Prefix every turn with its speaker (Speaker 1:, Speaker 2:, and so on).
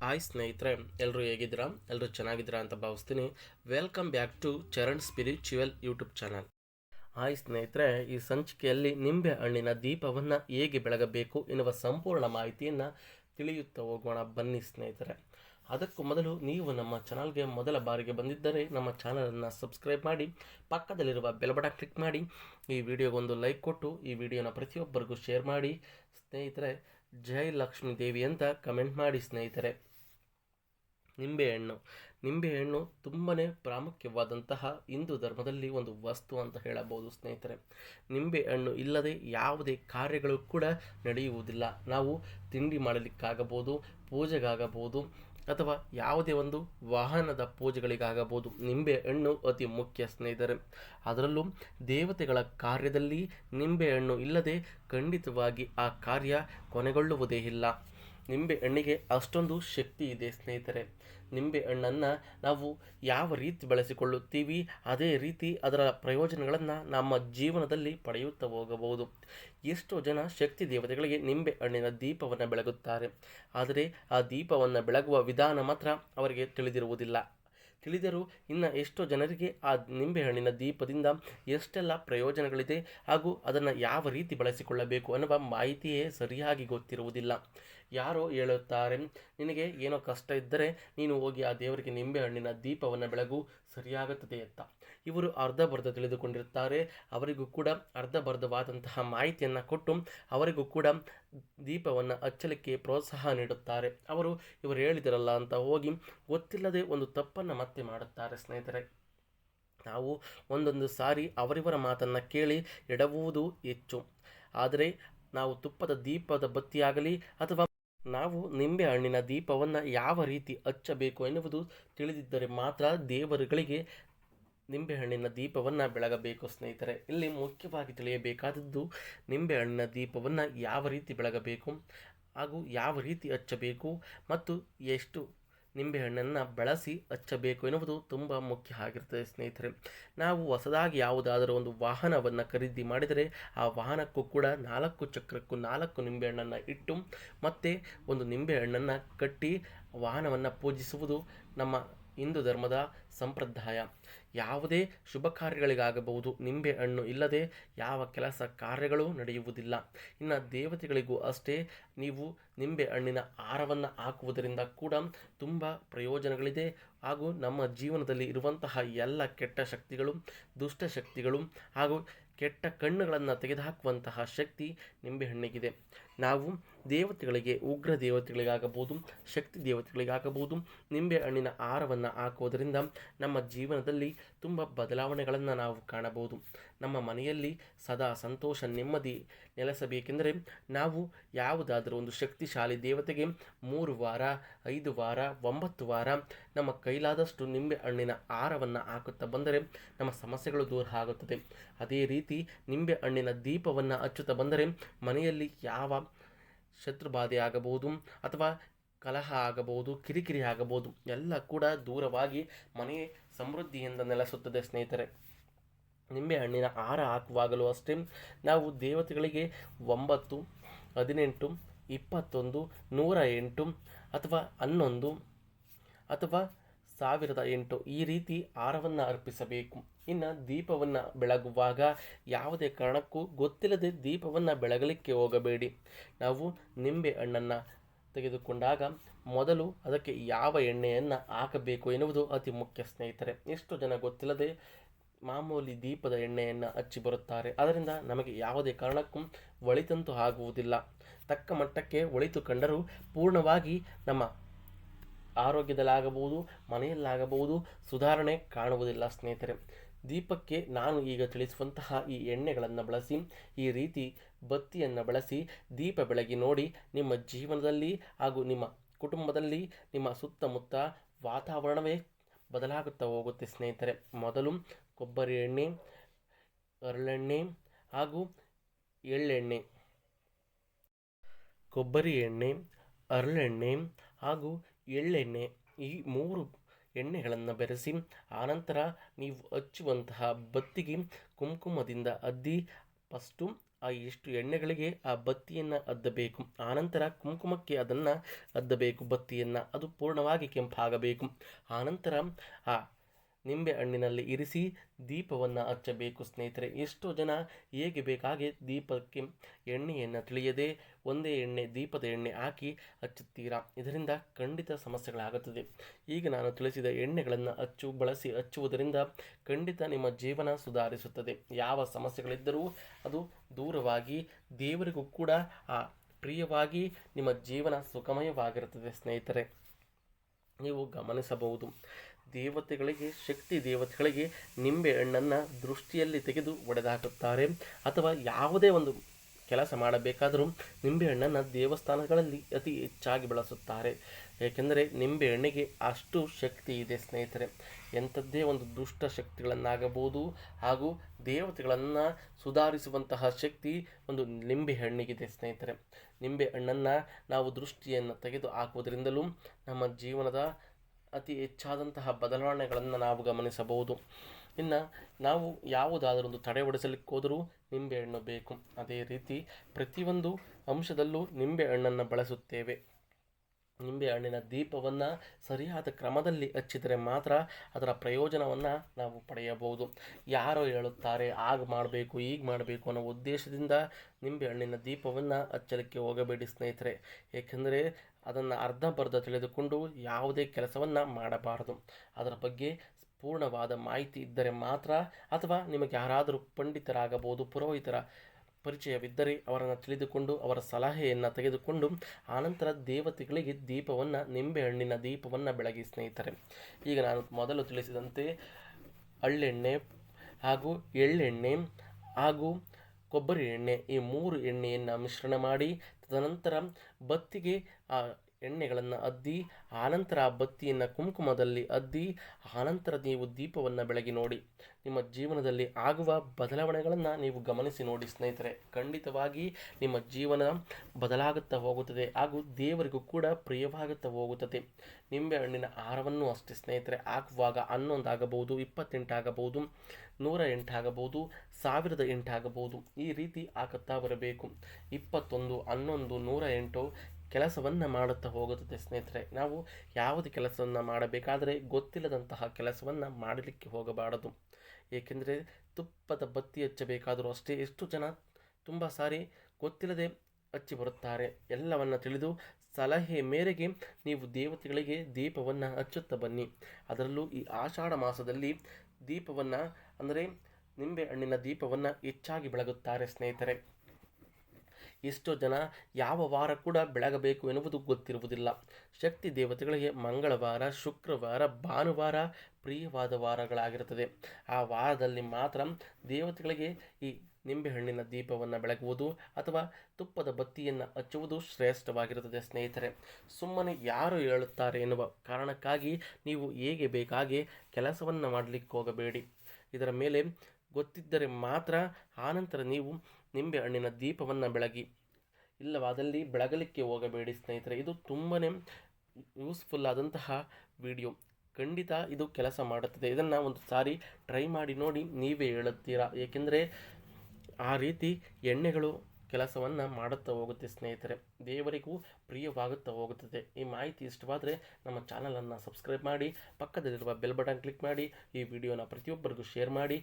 Speaker 1: Hi ಸ್ನೇಹಿತರೆ ಎಲ್ಲರೂ ಹೇಗಿದ್ದೀರಾ? ಎಲ್ಲರೂ ಚೆನ್ನಾಗಿದ್ದೀರಾ ಅಂತ ಭಾವಿಸ್ತೀನಿ. Welcome back to Charan spiritual YouTube channel hi ಸ್ನೇಹಿತರೆ, ಈ ಸಂಚಿಕೆಯಲ್ಲಿ ನಿಂಬೆ ಹಣ್ಣಿನ ದೀಪವನ್ನು ಹೇಗೆ ಬೆಳಗಬೇಕು ಎನ್ನುವ ಸಂಪೂರ್ಣ ಮಾಹಿತಿಯನ್ನು ತಿಳಿಯುತ್ತಾ ಹೋಗೋಣ. ಬನ್ನಿ ಸ್ನೇಹಿತರೆ. ಅದಕ್ಕೂ ಮೊದಲು ನೀವು ನಮ್ಮ ಚಾನಲ್ಗೆ ಮೊದಲ ಬಾರಿಗೆ ಬಂದಿದ್ದರೆ ನಮ್ಮ ಚಾನಲನ್ನು ಸಬ್ಸ್ಕ್ರೈಬ್ ಮಾಡಿ, ಪಕ್ಕದಲ್ಲಿರುವ ಬೆಲ್ ಬಟನ್ ಕ್ಲಿಕ್ ಮಾಡಿ, ಈ ವಿಡಿಯೋಗೊಂದು ಲೈಕ್ ಕೊಟ್ಟು, ಈ ವಿಡಿಯೋನ ಪ್ರತಿಯೊಬ್ಬರಿಗೂ ಶೇರ್ ಮಾಡಿ. ಸ್ನೇಹಿತರೆ, ಜೈ ಲಕ್ಷ್ಮೀ ದೇವಿ ಅಂತ ಕಮೆಂಟ್ ಮಾಡಿ ಸ್ನೇಹಿತರೆ. ನಿಂಬೆಹಣ್ಣು. ನಿಂಬೆಹಣ್ಣು ತುಂಬಾ ಪ್ರಾಮುಖ್ಯವಾದಂತಹ ಹಿಂದೂ ಧರ್ಮದಲ್ಲಿ ಒಂದು ವಸ್ತು ಅಂತ ಹೇಳಬಹುದು ಸ್ನೇಹಿತರೆ. ನಿಂಬೆಹಣ್ಣು ಇಲ್ಲದೆ ಯಾವುದೇ ಕಾರ್ಯಗಳು ಕೂಡ ನಡೆಯುವುದಿಲ್ಲ. ನಾವು ತಿಂಡಿ ಮಾಡಲಿಕ್ಕಾಗಬಹುದು, ಪೂಜೆಗಾಗಬಹುದು, ಅಥವಾ ಯಾವುದೇ ಒಂದು ವಾಹನದ ಪೂಜೆಗಳಿಗಾಗಬಹುದು. ನಿಂಬೆ ಹಣ್ಣು ಅತಿ ಮುಖ್ಯ ಸ್ನೇಹಿತರೆ. ಅದರಲ್ಲೂ ದೇವತೆಗಳ ಕಾರ್ಯದಲ್ಲಿ ನಿಂಬೆ ಹಣ್ಣು ಇಲ್ಲದೆ ಖಂಡಿತವಾಗಿ ಆ ಕಾರ್ಯ ಕೊನೆಗೊಳ್ಳುವುದೇ ಇಲ್ಲ. ನಿಂಬೆ ಹಣ್ಣಿಗೆ ಅಷ್ಟೊಂದು ಶಕ್ತಿ ಇದೆ ಸ್ನೇಹಿತರೆ. ನಿಂಬೆ ಹಣ್ಣನ್ನು ನಾವು ಯಾವ ರೀತಿ ಬಳಸಿಕೊಳ್ಳುತ್ತೀವಿ, ಅದೇ ರೀತಿ ಅದರ ಪ್ರಯೋಜನಗಳನ್ನು ನಮ್ಮ ಜೀವನದಲ್ಲಿ ಪಡೆಯುತ್ತಾ ಹೋಗಬಹುದು. ಎಷ್ಟೋ ಜನ ಶಕ್ತಿ ದೇವತೆಗಳಿಗೆ ನಿಂಬೆ ಹಣ್ಣಿನ ದೀಪವನ್ನು ಬೆಳಗುತ್ತಾರೆ. ಆದರೆ ಆ ದೀಪವನ್ನು ಬೆಳಗುವ ವಿಧಾನ ಮಾತ್ರ ಅವರಿಗೆ ತಿಳಿದಿರುವುದಿಲ್ಲ. ತಿಳಿದರೂ ಇನ್ನು ಎಷ್ಟೋ ಜನರಿಗೆ ಆ ನಿಂಬೆಹಣ್ಣಿನ ದೀಪದಿಂದ ಎಷ್ಟೆಲ್ಲ ಪ್ರಯೋಜನಗಳಿದೆ ಹಾಗೂ ಅದನ್ನು ಯಾವ ರೀತಿ ಬಳಸಿಕೊಳ್ಳಬೇಕು ಅನ್ನುವ ಮಾಹಿತಿಯೇ ಸರಿಯಾಗಿ ಗೊತ್ತಿರುವುದಿಲ್ಲ. ಯಾರೋ ಹೇಳುತ್ತಾರೆ, ನಿನಗೆ ಏನೋ ಕಷ್ಟ ಇದ್ದರೆ ನೀನು ಹೋಗಿ ಆ ದೇವರಿಗೆ ನಿಂಬೆಹಣ್ಣಿನ ದೀಪವನ್ನು ಬೆಳಗು, ಸರಿಯಾಗುತ್ತದೆ ಅಂತ. ಇವರು ಅರ್ಧಬರ್ಧ ತಿಳಿದುಕೊಂಡಿರುತ್ತಾರೆ. ಅವರಿಗೂ ಕೂಡ ಅರ್ಧಬರ್ಧವಾದಂತಹ ಮಾಹಿತಿಯನ್ನು ಕೊಟ್ಟು ಅವರಿಗೂ ಕೂಡ ದೀಪವನ್ನು ಹಚ್ಚಲಿಕ್ಕೆ ಪ್ರೋತ್ಸಾಹ ನೀಡುತ್ತಾರೆ. ಅವರು, ಇವರು ಹೇಳಿದರಲ್ಲ ಅಂತ ಹೋಗಿ ಗೊತ್ತಿಲ್ಲದೆ ಒಂದು ತಪ್ಪನ್ನು ಮತ್ತೆ ಮಾಡುತ್ತಾರೆ ಸ್ನೇಹಿತರೆ. ನಾವು ಒಂದೊಂದು ಸಾರಿ ಅವರಿವರ ಮಾತನ್ನು ಕೇಳಿ ಎಡವುವುದು ಹೆಚ್ಚು. ಆದರೆ ನಾವು ತುಪ್ಪದ ದೀಪದ ಬತ್ತಿಯಾಗಲಿ ಅಥವಾ ನಾವು ನಿಂಬೆ ಹಣ್ಣಿನ ದೀಪವನ್ನು ಯಾವ ರೀತಿ ಹಚ್ಚಬೇಕು ಎನ್ನುವುದು ತಿಳಿದಿದ್ದರೆ ಮಾತ್ರ ದೇವರುಗಳಿಗೆ ನಿಂಬೆಹಣ್ಣಿನ ದೀಪವನ್ನು ಬೆಳಗಬೇಕು ಸ್ನೇಹಿತರೆ. ಇಲ್ಲಿ ಮುಖ್ಯವಾಗಿ ತಿಳಿಯಬೇಕಾದದ್ದು ನಿಂಬೆಹಣ್ಣಿನ ದೀಪವನ್ನು ಯಾವ ರೀತಿ ಬೆಳಗಬೇಕು ಹಾಗೂ ಯಾವ ರೀತಿ ಹಚ್ಚಬೇಕು ಮತ್ತು ಎಷ್ಟು ನಿಂಬೆಹಣ್ಣನ್ನು ಬಳಸಿ ಹಚ್ಚಬೇಕು ಎನ್ನುವುದು ತುಂಬ ಮುಖ್ಯ ಆಗಿರ್ತದೆ ಸ್ನೇಹಿತರೆ. ನಾವು ಹೊಸದಾಗಿ ಯಾವುದಾದರೂ ಒಂದು ವಾಹನವನ್ನು ಖರೀದಿ ಮಾಡಿದರೆ ಆ ವಾಹನಕ್ಕೂ ಕೂಡ ನಾಲ್ಕು ಚಕ್ರಕ್ಕೂ ನಾಲ್ಕು ನಿಂಬೆಹಣ್ಣನ್ನು ಇಟ್ಟು ಮತ್ತು ಒಂದು ನಿಂಬೆಹಣ್ಣನ್ನು ಕಟ್ಟಿ ವಾಹನವನ್ನು ಪೂಜಿಸುವುದು ನಮ್ಮ ಹಿಂದೂ ಧರ್ಮದ ಸಂಪ್ರದಾಯ. ಯಾವುದೇ ಶುಭ ಕಾರ್ಯಗಳಿಗಾಗಬಹುದು, ನಿಂಬೆ ಹಣ್ಣು ಇಲ್ಲದೆ ಯಾವ ಕೆಲಸ ಕಾರ್ಯಗಳು ನಡೆಯುವುದಿಲ್ಲ. ಇನ್ನು ದೇವತೆಗಳಿಗೂ ಅಷ್ಟೇ ನೀವು ನಿಂಬೆ ಹಣ್ಣಿನ ಆಹಾರವನ್ನು ಹಾಕುವುದರಿಂದ ಕೂಡ ತುಂಬ ಪ್ರಯೋಜನಗಳಿದೆ. ಹಾಗೂ ನಮ್ಮ ಜೀವನದಲ್ಲಿ ಇರುವಂತಹ ಎಲ್ಲ ಕೆಟ್ಟ ಶಕ್ತಿಗಳು, ದುಷ್ಟ ಶಕ್ತಿಗಳು ಹಾಗೂ ಕೆಟ್ಟ ಕಣ್ಣುಗಳನ್ನು ತೆಗೆದುಹಾಕುವಂತಹ ಶಕ್ತಿ ನಿಂಬೆಹಣ್ಣಿಗಿದೆ ನಾವು ದೇವತೆಗಳಿಗೆ, ಉಗ್ರ ದೇವತೆಗಳಿಗಾಗಬಹುದು, ಶಕ್ತಿ ದೇವತೆಗಳಿಗಾಗಬಹುದು, ನಿಂಬೆ ಹಣ್ಣಿನ ಆಹಾರವನ್ನು ಹಾಕುವುದರಿಂದ ನಮ್ಮ ಜೀವನದಲ್ಲಿ ತುಂಬ ಬದಲಾವಣೆಗಳನ್ನು ನಾವು ಕಾಣಬಹುದು. ನಮ್ಮ ಮನೆಯಲ್ಲಿ ಸದಾ ಸಂತೋಷ, ನೆಮ್ಮದಿ ನೆಲೆಸಬೇಕೆಂದರೆ ನಾವು ಯಾವುದಾದರೂ ಒಂದು ಶಕ್ತಿಶಾಲಿ ದೇವತೆಗೆ ಮೂರು ವಾರ, ಐದು ವಾರ, ಒಂಬತ್ತು ವಾರ ನಮ್ಮ ಕೈಲಾದಷ್ಟು ನಿಂಬೆ ಹಣ್ಣಿನ ಆಹಾರವನ್ನು ಹಾಕುತ್ತಾ ಬಂದರೆ ನಮ್ಮ ಸಮಸ್ಯೆಗಳು ದೂರ ಆಗುತ್ತದೆ. ಅದೇ ರೀತಿ ನಿಂಬೆ ಹಣ್ಣಿನ ದೀಪವನ್ನು ಹಚ್ಚುತ್ತಾ ಬಂದರೆ ಮನೆಯಲ್ಲಿ ಯಾವ ಶತ್ರುಬಾಧೆ ಆಗಬಹುದು ಅಥವಾ ಕಲಹ ಆಗಬಹುದು, ಕಿರಿಕಿರಿ ಆಗಬಹುದು, ಎಲ್ಲ ಕೂಡ ದೂರವಾಗಿ ಮನೆ ಸಮೃದ್ಧಿಯಿಂದ ನೆಲೆಸುತ್ತದೆ ಸ್ನೇಹಿತರೆ. ನಿಂಬೆಹಣ್ಣಿನ ಆರ ಹಾಕುವಾಗಲೂ ಅಷ್ಟೇ ನಾವು ದೇವತೆಗಳಿಗೆ ಒಂಬತ್ತು, ಹದಿನೆಂಟು, ಇಪ್ಪತ್ತೊಂದು, ನೂರ ಎಂಟು ಅಥವಾ ಹನ್ನೊಂದು ಅಥವಾ ಸಾವಿರದ ಎಂಟು ಈ ರೀತಿ ಆರವನ್ನು ಅರ್ಪಿಸಬೇಕು. ಇನ್ನು ದೀಪವನ್ನು ಬೆಳಗುವಾಗ ಯಾವುದೇ ಕಾರಣಕ್ಕೂ ಗೊತ್ತಿಲ್ಲದೆ ದೀಪವನ್ನು ಬೆಳಗಲಿಕ್ಕೆ ಹೋಗಬೇಡಿ. ನಾವು ನಿಂಬೆ ಹಣ್ಣನ್ನು ತೆಗೆದುಕೊಂಡಾಗ ಮೊದಲು ಅದಕ್ಕೆ ಯಾವ ಎಣ್ಣೆಯನ್ನು ಹಾಕಬೇಕು ಎನ್ನುವುದು ಅತಿ ಮುಖ್ಯ ಸ್ನೇಹಿತರೆ. ಎಷ್ಟು ಜನ ಗೊತ್ತಿಲ್ಲದೆ ಮಾಮೂಲಿ ದೀಪದ ಎಣ್ಣೆಯನ್ನು ಹಚ್ಚಿ ಬರುತ್ತಾರೆ. ಅದರಿಂದ ನಮಗೆ ಯಾವುದೇ ಕಾರಣಕ್ಕೂ ಒಳಿತಂತು ಆಗುವುದಿಲ್ಲ. ತಕ್ಕ ಮಟ್ಟಕ್ಕೆ ಒಳಿತು ಕಂಡರೂ ಪೂರ್ಣವಾಗಿ ನಮ್ಮ ಆರೋಗ್ಯದಲ್ಲಾಗಬಹುದು, ಮನೆಯಲ್ಲಾಗಬಹುದು ಸುಧಾರಣೆ ಕಾಣುವುದಿಲ್ಲ ಸ್ನೇಹಿತರೆ. ದೀಪಕ್ಕೆ ನಾನು ಈಗ ತಿಳಿಸುವಂತಹ ಈ ಎಣ್ಣೆಗಳನ್ನು ಬಳಸಿ, ಈ ರೀತಿ ಬತ್ತಿಯನ್ನು ಬಳಸಿ, ದೀಪ ಬೆಳಗಿ ನೋಡಿ ನಿಮ್ಮ ಜೀವನದಲ್ಲಿ ಹಾಗೂ ನಿಮ್ಮ ಕುಟುಂಬದಲ್ಲಿ ನಿಮ್ಮ ಸುತ್ತಮುತ್ತ ವಾತಾವರಣವೇ ಬದಲಾಗುತ್ತಾ ಹೋಗುತ್ತೆ ಸ್ನೇಹಿತರೆ. ಮೊದಲು ಕೊಬ್ಬರಿ ಎಣ್ಣೆ, ಅರಳೆಣ್ಣೆ ಹಾಗೂ ಎಳ್ಳೆಣ್ಣೆ. ಕೊಬ್ಬರಿ ಎಣ್ಣೆ ಹರಳೆಣ್ಣೆ ಹಾಗೂ ಎಳ್ಳೆಣ್ಣೆ ಈ ಮೂರು ಎಣ್ಣೆಗಳನ್ನು ಬೆರೆಸಿ, ಆನಂತರ ನೀವು ಹಚ್ಚುವಂತಹ ಬತ್ತಿಗೆ ಕುಂಕುಮದಿಂದ ಅದ್ದಿ, ಫಸ್ಟು ಆ ಎಷ್ಟು ಎಣ್ಣೆಗಳಿಗೆ ಆ ಬತ್ತಿಯನ್ನು ಅದ್ದಬೇಕು. ಆನಂತರ ಕುಂಕುಮಕ್ಕೆ ಅದನ್ನು ಅದ್ದಬೇಕು, ಬತ್ತಿಯನ್ನು. ಅದು ಪೂರ್ಣವಾಗಿ ಕೆಂಪಾಗಬೇಕು. ಆನಂತರ ಆ ನಿಂಬೆ ಹಣ್ಣಿನಲ್ಲಿ ಇರಿಸಿ ದೀಪವನ್ನು ಹಚ್ಚಬೇಕು. ಸ್ನೇಹಿತರೆ, ಎಷ್ಟೋ ಜನ ಹೇಗೆ ಬೇಕಾಗಿ ದೀಪಕ್ಕೆ ಎಣ್ಣೆಯನ್ನು ತಿಳಿಯದೆ ಒಂದೇ ಎಣ್ಣೆ, ದೀಪದ ಎಣ್ಣೆ ಹಾಕಿ ಹಚ್ಚುತ್ತೀರಾ? ಇದರಿಂದ ಖಂಡಿತ ಸಮಸ್ಯೆಗಳಾಗುತ್ತದೆ. ಈಗ ನಾನು ತಿಳಿಸಿದ ಎಣ್ಣೆಗಳನ್ನು ಹಚ್ಚು, ಬಳಸಿ ಹಚ್ಚುವುದರಿಂದ ಖಂಡಿತ ನಿಮ್ಮ ಜೀವನ ಸುಧಾರಿಸುತ್ತದೆ. ಯಾವ ಸಮಸ್ಯೆಗಳಿದ್ದರೂ ಅದು ದೂರವಾಗಿ, ದೇವರಿಗೂ ಕೂಡ ಆ ಪ್ರಿಯವಾಗಿ ನಿಮ್ಮ ಜೀವನ ಸುಖಮಯವಾಗಿರುತ್ತದೆ ಸ್ನೇಹಿತರೆ ನೀವು ಗಮನಿಸಬಹುದು. ದೇವತೆಗಳಿಗೆ, ಶಕ್ತಿ ದೇವತೆಗಳಿಗೆ ನಿಂಬೆ ಹಣ್ಣನ್ನು ದೃಷ್ಟಿಯಲ್ಲಿ ತೆಗೆದು ಒಡೆದಾಕುತ್ತಾರೆ. ಅಥವಾ ಯಾವುದೇ ಒಂದು ಕೆಲಸ ಮಾಡಬೇಕಾದರೂ ನಿಂಬೆಹಣ್ಣನ್ನು ದೇವಸ್ಥಾನಗಳಲ್ಲಿ ಅತಿ ಹೆಚ್ಚಾಗಿ ಬಳಸುತ್ತಾರೆ. ಏಕೆಂದರೆ ನಿಂಬೆಹಣ್ಣಿಗೆ ಅಷ್ಟು ಶಕ್ತಿ ಇದೆ ಸ್ನೇಹಿತರೆ. ಎಂಥದ್ದೇ ಒಂದು ದುಷ್ಟ ಶಕ್ತಿಗಳನ್ನಾಗಬಹುದು ಹಾಗೂ ದೇವತೆಗಳನ್ನು ಸುಧಾರಿಸುವಂತಹ ಶಕ್ತಿ ಒಂದು ನಿಂಬೆ ಹಣ್ಣಿಗಿದೆ ಸ್ನೇಹಿತರೆ. ನಿಂಬೆ ಹಣ್ಣನ್ನು ನಾವು ದೃಷ್ಟಿಯನ್ನು ತೆಗೆದು ಹಾಕುವುದರಿಂದಲೂ ನಮ್ಮ ಜೀವನದ ಅತಿ ಹೆಚ್ಚಾದಂತಹ ಬದಲಾವಣೆಗಳನ್ನು ನಾವು ಗಮನಿಸಬಹುದು. ಇನ್ನು ನಾವು ಯಾವುದಾದರೂ ಒಂದು ತಡೆ ಹೊಡೆಸಲಿಕ್ಕೆ ಹೋದರೂ ನಿಂಬೆಹಣ್ಣು ಬೇಕು. ಅದೇ ರೀತಿ ಪ್ರತಿಯೊಂದು ಅಂಶದಲ್ಲೂ ನಿಂಬೆಹಣ್ಣನ್ನು ಬಳಸುತ್ತೇವೆ. ನಿಂಬೆಹಣ್ಣಿನ ದೀಪವನ್ನು ಸರಿಯಾದ ಕ್ರಮದಲ್ಲಿ ಹಚ್ಚಿದರೆ ಮಾತ್ರ ಅದರ ಪ್ರಯೋಜನವನ್ನು ನಾವು ಪಡೆಯಬಹುದು. ಯಾರು ಹೇಳುತ್ತಾರೆ, ಆಗ ಮಾಡಬೇಕು, ಈಗ ಮಾಡಬೇಕು ಅನ್ನೋ ಉದ್ದೇಶದಿಂದ ನಿಂಬೆ ಹಣ್ಣಿನ ದೀಪವನ್ನು ಹಚ್ಚಲಿಕ್ಕೆ ಹೋಗಬೇಡಿ ಸ್ನೇಹಿತರೆ. ಏಕೆಂದರೆ ಅದನ್ನು ಅರ್ಧಂಬರ್ಧ ತಿಳಿದುಕೊಂಡು ಯಾವುದೇ ಕೆಲಸವನ್ನು ಮಾಡಬಾರದು. ಅದರ ಬಗ್ಗೆ ಪೂರ್ಣವಾದ ಮಾಹಿತಿ ಇದ್ದರೆ ಮಾತ್ರ ಅಥವಾ ನಿಮಗೆ ಯಾರಾದರೂ ಪಂಡಿತರಾಗಬಹುದು, ಪುರೋಹಿತರ ಪರಿಚಯವಿದ್ದರೆ ಅವರನ್ನು ತಿಳಿದುಕೊಂಡು ಅವರ ಸಲಹೆಯನ್ನು ತೆಗೆದುಕೊಂಡು ಆನಂತರ ದೇವತೆಗಳಿಗೆ ದೀಪವನ್ನು ನಿಂಬೆಹಣ್ಣಿನ ದೀಪವನ್ನು ಬೆಳಗಿ ಸ್ನೇಹಿತರೆ. ಈಗ ನಾನು ಮೊದಲು ತಿಳಿಸಿದಂತೆ ಹಳ್ಳೆಣ್ಣೆ ಹಾಗೂ ಎಳ್ಳೆಣ್ಣೆ ಹಾಗೂ ಕೊಬ್ಬರಿ ಎಣ್ಣೆ ಈ ಮೂರು ಎಣ್ಣೆಯನ್ನು ಮಿಶ್ರಣ ಮಾಡಿ, ತದನಂತರ ಬತ್ತಿಗೆ ಆ ಎಣ್ಣೆಗಳನ್ನು ಅದ್ದಿ ಆನಂತರ ಆ ಬತ್ತಿಯನ್ನು ಕುಂಕುಮದಲ್ಲಿ ಅದ್ದಿ ಆನಂತರ ನೀವು ದೀಪವನ್ನು ಬೆಳಗಿ ನೋಡಿ. ನಿಮ್ಮ ಜೀವನದಲ್ಲಿ ಆಗುವ ಬದಲಾವಣೆಗಳನ್ನು ನೀವು ಗಮನಿಸಿ ನೋಡಿ ಸ್ನೇಹಿತರೆ. ಖಂಡಿತವಾಗಿ ನಿಮ್ಮ ಜೀವನ ಬದಲಾಗುತ್ತಾ ಹೋಗುತ್ತದೆ ಹಾಗೂ ದೇವರಿಗೂ ಕೂಡ ಪ್ರಿಯವಾಗುತ್ತಾ ಹೋಗುತ್ತದೆ. ನಿಂಬೆ ಹಣ್ಣಿನ ಆಹಾರವನ್ನು ಅಷ್ಟೇ ಸ್ನೇಹಿತರೆ ಹಾಕುವಾಗ ಹನ್ನೊಂದು ಆಗಬಹುದು ಇಪ್ಪತ್ತೆಂಟಾಗಬಹುದು ನೂರ ಎಂಟಾಗಬಹುದು ಸಾವಿರದ ಎಂಟಾಗಬಹುದು ಈ ರೀತಿ ಹಾಕುತ್ತಾ ಬರಬೇಕು. ಇಪ್ಪತ್ತೊಂದು, ಹನ್ನೊಂದು, ನೂರ ಎಂಟು ಕೆಲಸವನ್ನು ಮಾಡುತ್ತಾ ಹೋಗುತ್ತದೆ ಸ್ನೇಹಿತರೆ. ನಾವು ಯಾವುದೇ ಕೆಲಸವನ್ನು ಮಾಡಬೇಕಾದರೆ ಗೊತ್ತಿಲ್ಲದಂತಹ ಕೆಲಸವನ್ನು ಮಾಡಲಿಕ್ಕೆ ಹೋಗಬಾರದು. ಏಕೆಂದರೆ ತುಪ್ಪದ ಬತ್ತಿ ಹಚ್ಚಬೇಕಾದರೂ ಅಷ್ಟೇ ಎಷ್ಟು ಜನ ತುಂಬ ಸಾರಿ ಗೊತ್ತಿಲ್ಲದೆ ಹಚ್ಚಿ ಬರುತ್ತಾರೆ. ಎಲ್ಲವನ್ನು ತಿಳಿದು ಸಲಹೆ ಮೇರೆಗೆ ನೀವು ದೇವತೆಗಳಿಗೆ ದೀಪವನ್ನು ಹಚ್ಚುತ್ತಾ ಬನ್ನಿ. ಅದರಲ್ಲೂ ಈ ಆಷಾಢ ಮಾಸದಲ್ಲಿ ದೀಪವನ್ನು, ಅಂದರೆ ನಿಂಬೆ ಹಣ್ಣಿನ ದೀಪವನ್ನು ಹೆಚ್ಚಾಗಿ ಬೆಳಗುತ್ತಾರೆ ಸ್ನೇಹಿತರೆ. ಎಷ್ಟೋ ಜನ ಯಾವ ವಾರ ಕೂಡ ಬೆಳಗಬೇಕು ಎನ್ನುವುದು ಗೊತ್ತಿರುವುದಿಲ್ಲ. ಶಕ್ತಿ ದೇವತೆಗಳಿಗೆ ಮಂಗಳವಾರ, ಶುಕ್ರವಾರ, ಭಾನುವಾರ ಪ್ರಿಯವಾದ ವಾರಗಳಾಗಿರುತ್ತದೆ. ಆ ವಾರದಲ್ಲಿ ಮಾತ್ರ ದೇವತೆಗಳಿಗೆ ಈ ನಿಂಬೆಹಣ್ಣಿನ ದೀಪವನ್ನು ಬೆಳಗುವುದು ಅಥವಾ ತುಪ್ಪದ ಬತ್ತಿಯನ್ನು ಹಚ್ಚುವುದು ಶ್ರೇಷ್ಠವಾಗಿರುತ್ತದೆ ಸ್ನೇಹಿತರೆ. ಸುಮ್ಮನೆ ಯಾರು ಹೇಳುತ್ತಾರೆ ಎನ್ನುವ ಕಾರಣಕ್ಕಾಗಿ ನೀವು ಹೇಗೆ ಬೇಕಾಗಿ ಕೆಲಸವನ್ನು ಮಾಡಲಿಕ್ಕೆ ಹೋಗಬೇಡಿ. ಇದರ ಮೇಲೆ ಗೊತ್ತಿದ್ದರೆ ಮಾತ್ರ ಆನಂತರ ನೀವು ನಿಂಬೆ ಹಣ್ಣಿನ ದೀಪವನ್ನು ಬೆಳಗಿ. ಇಲ್ಲವಾದಲ್ಲಿ ಬೆಳಗಲಿಕ್ಕೆ ಹೋಗಬೇಡಿ ಸ್ನೇಹಿತರೆ, ಇದು ತುಂಬಾ ಯೂಸ್ಫುಲ್ ಆದಂತಹ ವಿಡಿಯೋ ಖಂಡಿತ ಇದು ಕೆಲಸ ಮಾಡುತ್ತದೆ. ಇದನ್ನು ಒಂದು ಸಾರಿ ಟ್ರೈ ಮಾಡಿ ನೋಡಿ ನೀವೇ ಹೇಳುತ್ತೀರಾ? ಏಕೆಂದರೆ ಆ ರೀತಿ ಎಣ್ಣೆಗಳು ಕೆಲಸವನ್ನು ಮಾಡುತ್ತಾ ಹೋಗುತ್ತೆ ಸ್ನೇಹಿತರೆ. ದೇವರಿಗೂ ಪ್ರಿಯವಾಗುತ್ತಾ ಹೋಗುತ್ತದೆ. ಈ ಮಾಹಿತಿ ಇಷ್ಟವಾದರೆ ನಮ್ಮ ಚಾನಲನ್ನು ಸಬ್ಸ್ಕ್ರೈಬ್ ಮಾಡಿ, ಪಕ್ಕದಲ್ಲಿರುವ ಬೆಲ್ ಬಟನ್ ಕ್ಲಿಕ್ ಮಾಡಿ, ಈ ವಿಡಿಯೋನ ಪ್ರತಿಯೊಬ್ಬರಿಗೂ ಶೇರ್ ಮಾಡಿ